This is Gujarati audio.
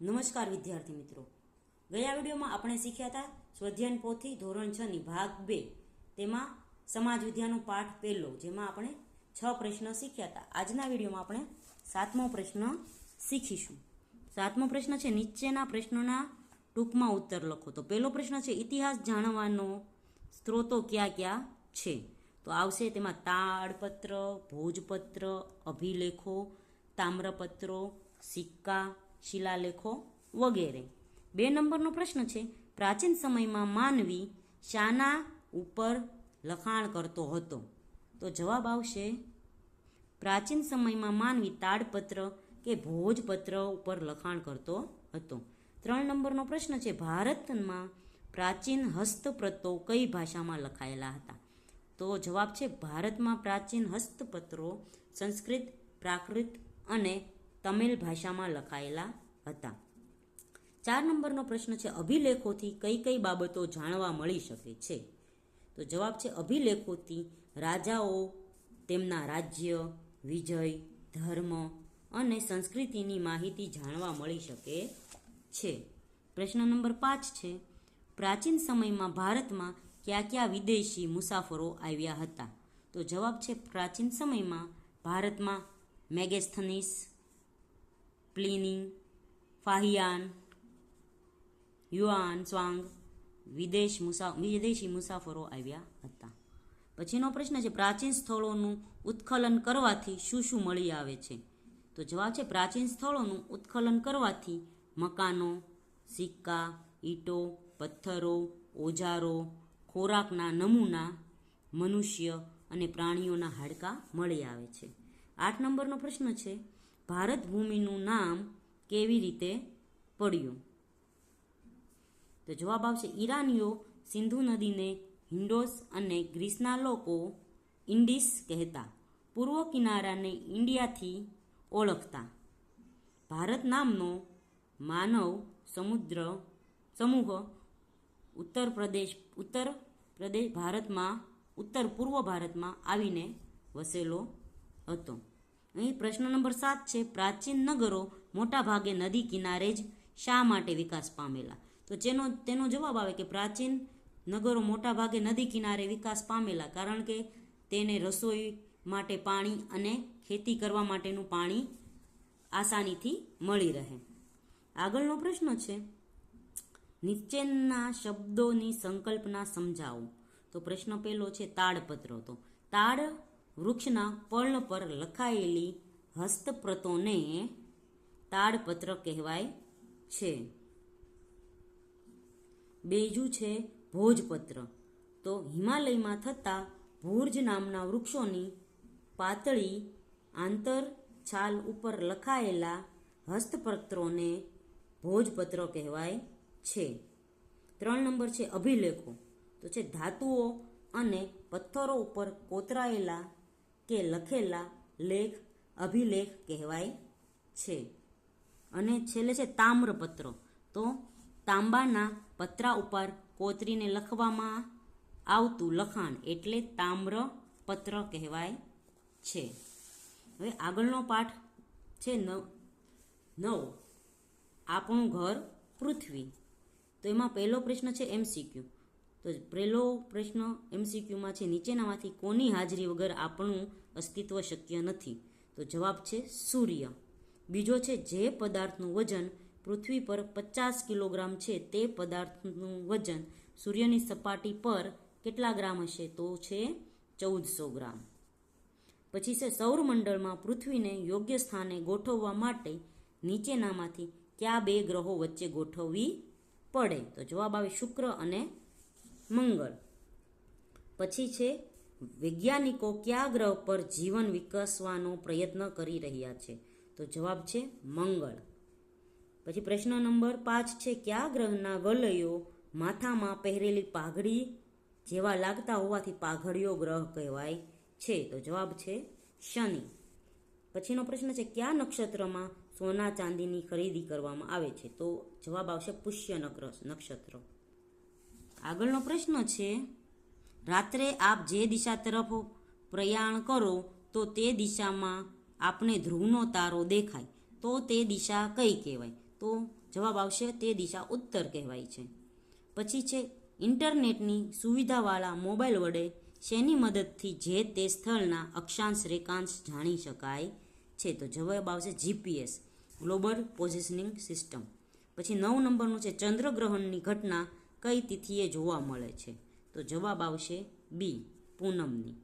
નમસ્કાર વિદ્યાર્થી મિત્રો. ગયા વિડીયોમાં આપણે શીખ્યા હતા સ્વધ્યાન પોથી ધોરણ છ ની ભાગ બે. તેમાં સમાજ વિદ્યાનો પાઠ પહેલો, જેમાં આપણે છ પ્રશ્ન શીખ્યા હતા. આજના વિડીયોમાં આપણે સાતમો પ્રશ્ન શીખીશું. સાતમો પ્રશ્ન છે, નીચેના પ્રશ્નોના ટૂંકમાં ઉત્તર લખો. તો પહેલો પ્રશ્ન છે, ઇતિહાસ જાણવાનો સ્ત્રોતો ક્યાં ક્યાં છે? તો આવશે તેમાં તાડપત્ર, ભોજપત્ર, અભિલેખો, તામ્રપત્રો, સિક્કા શિલાલેખો વગેરે. બે નંબરનો પ્રશ્ન છે, પ્રાચીન સમયમાં માનવી શાના ઉપર લખાણ કરતો હતો? તો જવાબ આવશે, પ્રાચીન સમયમાં માનવી તાડપત્ર કે ભોજપત્ર ઉપર લખાણ કરતો હતો. ત્રણ નંબરનો પ્રશ્ન છે, ભારતમાં પ્રાચીન હસ્તપ્રતો કઈ ભાષામાં લખાયેલા હતા? તો જવાબ છે, ભારતમાં પ્રાચીન હસ્તપત્રો સંસ્કૃત, પ્રાકૃત અને તમિલ ભાષામાં લખાયેલા હતા. ચાર નંબરનો પ્રશ્ન છે, અભિલેખોથી કઈ કઈ બાબતો જાણવા મળી શકે છે? તો જવાબ છે, અભિલેખોથી રાજાઓ, તેમના રાજ્ય, વિજય, ધર્મ અને સંસ્કૃતિની માહિતી જાણવા મળી શકે છે. પ્રશ્ન નંબર પાંચ છે, પ્રાચીન સમયમાં ભારતમાં કયા કયા વિદેશી મુસાફરો આવ્યા હતા? તો જવાબ છે, પ્રાચીન સમયમાં ભારતમાં મેગેસ્થનીસ પ્લિની ફાહિયાન, યુઆન, સ્વાંગ, વિદેશ મુસા વિદેશી મુસાફરો આવ્યા હતા. પછીનો પ્રશ્ન છે, પ્રાચીન સ્થળોનું ઉત્ખલન કરવાથી શું શું મળી આવે છે? તો જવાબ છે, પ્રાચીન સ્થળોનું ઉત્ખલન કરવાથી મકાનો, સિક્કા, ઈંટો, પથ્થરો, ઓજારો, ખોરાકના નમૂના, મનુષ્ય અને પ્રાણીઓના હાડકાં મળી આવે છે. આઠ નંબરનો પ્રશ્ન છે ભારત ભૂમિનું નામ કેવી રીતે પડ્યું? તો જવાબ આવશે, ઈરાનીઓ સિંધુ નદીને હિન્ડોસ અને ગ્રીસના લોકો ઇન્ડિસ કહેતા, પૂર્વ કિનારાને ઇન્ડિયાથી ઓળખતા. ભારત નામનો માનવ સમુદ્ર સમૂહ ઉત્તર પ્રદેશ ઉત્તર પ્રદેશ ભારતમાં, ઉત્તર પૂર્વ ભારતમાં આવીને વસેલો હતો. અહીં પ્રશ્ન નંબર સાત છે, પ્રાચીન નગરો મોટાભાગે નદી કિનારે જ શા માટે વિકાસ પામેલા? તો જેનો, તેનો જવાબ આવે કે પ્રાચીન નગરો મોટાભાગે નદી કિનારે વિકાસ પામેલા કારણ કે તેને રસોઈ માટે પાણી અને ખેતી કરવા માટેનું પાણી આસાનીથી મળી રહે. આગળનો પ્રશ્ન છે, નીચેના શબ્દોની સંકલ્પના સમજાવો. તો પ્રશ્ન પહેલો છે, તાડપત્ર. તો તાડ વૃક્ષના પર્ણ પર લખાયેલી હસ્તપ્રતોને તાડપત્ર કહેવાય છે. બીજું છે ભોજપત્ર. તો હિમાલયમાં થતા ભુર્જ નામના વૃક્ષોની પાતળી આંતર છાલ ઉપર લખાયેલા હસ્તપત્રોને ભોજપત્ર કહેવાય છે. ત્રણ નંબર છે અભિલેખો. તો છે ધાતુઓ અને પથ્થરો ઉપર કોતરાયેલા કે લખેલા લેખ અભિલેખ કહેવાય છે. અને છેલ્લે છે તામ્રપત્રો. તો તાંબાના પતરા ઉપર કોતરીને લખવામાં આવતું લખાણ એટલે તામ્રપત્ર કહેવાય છે. હવે આગળનો પાઠ છે નવ નવ, આપણું ઘર પૃથ્વી. તો એમાં પહેલો પ્રશ્ન છે એમસીક્યુ. તો પહેલો પ્રશ્ન એમસીક્યુમાં છે, નીચેનામાંથી કોની હાજરી વગર આપણું અસ્તિત્વ શક્ય નથી? તો જવાબ છે, સૂર્ય. બીજો છે, જે પદાર્થનું વજન પૃથ્વી પર પચાસ કિલોગ્રામ છે, તે પદાર્થનું વજન સૂર્યની સપાટી પર કેટલા ગ્રામ હશે? તો છે, ચૌદસો ગ્રામ. પછી છે, સૌરમંડળમાં પૃથ્વીને યોગ્ય સ્થાને ગોઠવવા માટે નીચેનામાંથી કયા બે ગ્રહો વચ્ચે ગોઠવવી પડે? તો જવાબ આવે શુક્ર અને મંગળ. પછી છે, વૈજ્ઞાનિકો કયા ગ્રહ પર જીવન વિકસવાનો પ્રયત્ન કરી રહ્યા છે? તો જવાબ છે, મંગળ. પછી પ્રશ્ન નંબર પાંચ છે, કયા ગ્રહના વલયો માથામાં પહેરેલી પાઘડી જેવા લાગતા હોવાથી પાઘડીઓ ગ્રહ કહેવાય છે? તો જવાબ છે, શનિ. પછીનો પ્રશ્ન છે, કયા નક્ષત્રમાં સોના ચાંદીની ખરીદી કરવામાં આવે છે? તો જવાબ આવશે પુષ્ય નક્ષત્ર. આગળનો પ્રશ્ન છે, રાત્રે આપ જે દિશા તરફ પ્રયાણ કરો, તો તે દિશામાં આપને ધ્રુવનો તારો દેખાય. તો તે દિશા કઈ કહેવાય? તો જવાબ આવશે, તે દિશા ઉત્તર કહેવાય છે. પછી છે, ઇન્ટરનેટની સુવિધાવાળા મોબાઈલ વડે શેની મદદથી જે તે સ્થળના અક્ષાંશ રેખાંશ જાણી શકાય છે? તો જવાબ આવશે જીપીએસ ગ્લોબલ પોઝિશનિંગ સિસ્ટમ પછી નવ નંબરનું છે, ચંદ્રગ્રહણની ઘટના કઈ તિથિએ જોવા મળે છે? તો જવાબ આવશે બી પૂનમની.